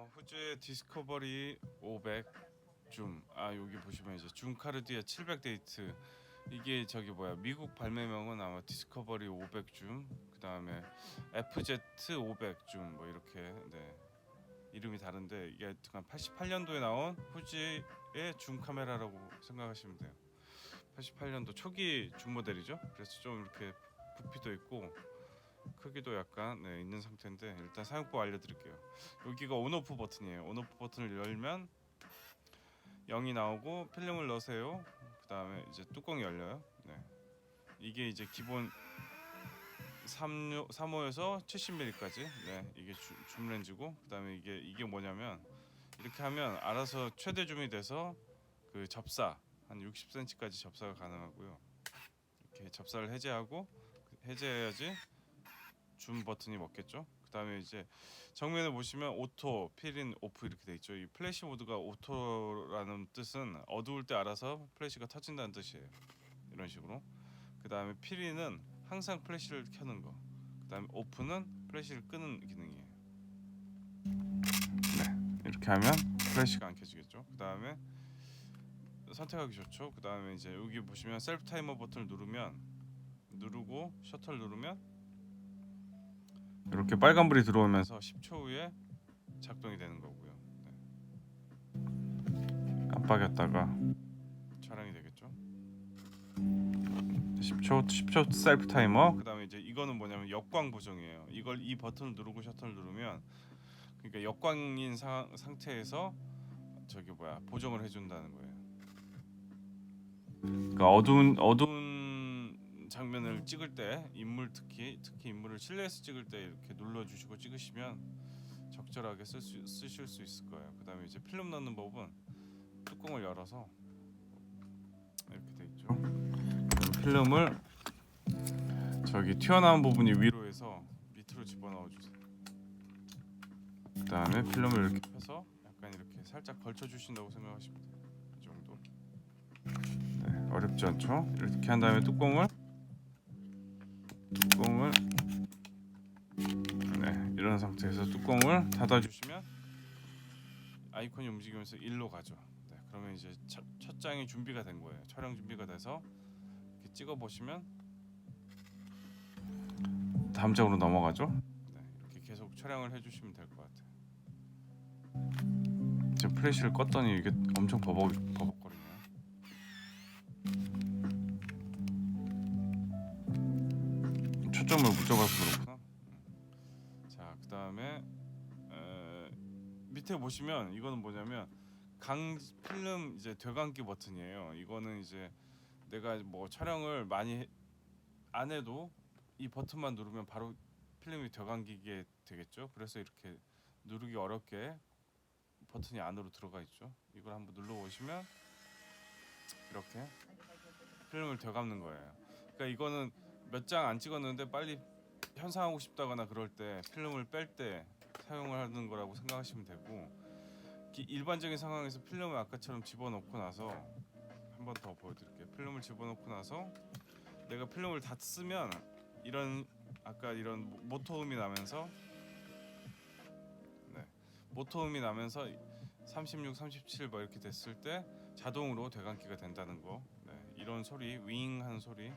어, 후즈의 디스커버리 500 줌. 아 여기 보시면 이제 줌 카르디아 700 데이트. 이게 저기 뭐야 미국 발매명은 아마 디스커버리 500 줌. 그 다음에 FZ 500 줌. 뭐 이렇게 네 이름이 다른데 이게 하여튼 88년도에 나온 후지의 줌 카메라라고 생각하시면 돼요. 88년도 초기 줌 모델이죠. 그래서 좀 이렇게 부피도 있고 크기도 약간 네, 있는 상태인데 일단 사용법 알려드릴게요. 여기가 온오프 버튼이에요. 온오프 버튼을 열면 0이 나오고 필름을 넣으세요. 그 다음에 이제 뚜껑이 열려요. 네. 이게 이제 기본 3, 3호에서 70mm까지 네, 이게 주, 줌 렌즈고 그 다음에 이게 이게 뭐냐면 이렇게 하면 알아서 최대 줌이 돼서 그 접사 한 60cm까지 접사가 가능하고요. 이렇게 접사를 해제하고 그 해제해야지 줌 버튼이 먹겠죠. 그 다음에 이제 정면에 보시면 오토, 필인, 오프 이렇게 돼 있죠. 이 플래시 모드가 오토라는 뜻은 어두울 때 알아서 플래시가 터진다는 뜻이에요. 이런 식으로. 그 다음에 필인은 항상 플래시를 켜는 거. 그 다음에 오프는 플래시를 끄는 기능이에요. 네, 이렇게 하면 플래시가 안 켜지겠죠. 그 다음에 선택하기 좋죠. 그 다음에 이제 여기 보시면 셀프 타이머 버튼을 누르면 누르고 셔터를 누르면 이렇게 빨간불이 들어오면서 10초 후에 작동이 되는 거고요. 네. 깜빡였다가 촬영이 되겠죠. 10초 10초 셀프 타이머. 그다음에 이제 이거는 뭐냐면 역광 보정이에요. 이걸 이 버튼을 누르고 셔터를 누르면 그러니까 역광인 상, 상태에서 저기 뭐야 보정을 해준다는 거예요. 그러니까 어두운 어두운 장면을 찍을 때 인물 특히 특히 인물을 실내에서 찍을 때 이렇게 눌러주시고 찍으시면 적절하게 쓸 수, 쓰실 수 있을 거예요. 그 다음에 이제 필름 넣는 법은 뚜껑을 열어서 이렇게 돼 있죠. 필름을 저기 튀어나온 부분이 위로 해서 밑으로 집어넣어 주세요. 그 다음에 필름을 이렇게 펴서 약간 이렇게 살짝 걸쳐 주신다고 생각하시면 돼요. 이 정도. 네, 어렵지 않죠? 이렇게 한 다음에 뚜껑을 뚜껑을 네 이런 상태에서 뚜껑을 닫아주시면 아이콘이 움직이면서 일로 가죠. 네, 그러면 이제 첫, 첫 장이 준비가 된 거예요. 촬영 준비가 돼서 이렇게 찍어 보시면 다음 장으로 넘어가죠. 네, 이렇게 계속 촬영을 해주시면 될 것 같아요. 지금 플래시를 껐더니 이게 엄청 버벅 버벅 초점을 못 잡아서 그렇구나. 음. 자, 그 다음에 밑에 보시면 이거는 뭐냐면 강 필름 이제 되감기 버튼이에요. 이거는 이제 내가 뭐 촬영을 많이 해- 안 해도 이 버튼만 누르면 바로 필름이 되감기게 되겠죠. 그래서 이렇게 누르기 어렵게 버튼이 안으로 들어가 있죠. 이걸 한번 눌러 보시면 이렇게 필름을 되감는 거예요. 그러니까 이거는 몇 장 안 찍었는데 빨리 현상하고 싶다거나 그럴 때 필름을 뺄 때 사용을 하는 거라고 생각하시면 되고 기- 일반적인 상황에서 필름을 아까처럼 집어넣고 나서 한 번 더 보여드릴게요. 필름을 집어넣고 나서 내가 필름을 다 쓰면 이런 아까 이런 모- 모터음이 나면서 네, 모터음이 나면서 36, 37뭐 이렇게 됐을 때 자동으로 되감기가 된다는 거. 네, 이런 소리, 윙 하는 소리.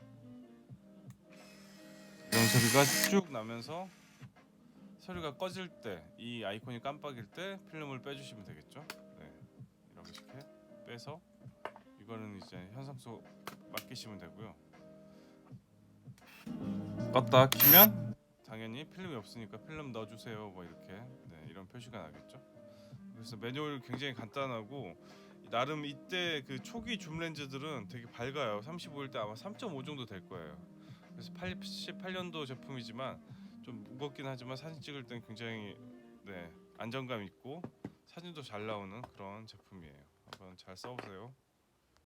이런 소리가 쭉 나면서 소리가 꺼질 때 이 아이콘이 깜빡일 때 필름을 빼주시면 되겠죠. 네, 이렇게 빼서 이거는 이제 현상소 맡기시면 되고요. 껐다 키면 당연히 필름이 없으니까 필름 넣어주세요. 뭐 이렇게 네, 이런 표시가 나겠죠. 그래서 매뉴얼 굉장히 간단하고 나름 이때 그 초기 줌 렌즈들은 되게 밝아요. 35일 때 아마 3.5 정도 될 거예요. 그래서 88년도 제품이지만 좀 무겁긴 하지만 사진 찍을 땐 굉장히 네, 안정감 있고 사진도 잘 나오는 그런 제품이에요. 한번 잘 써보세요.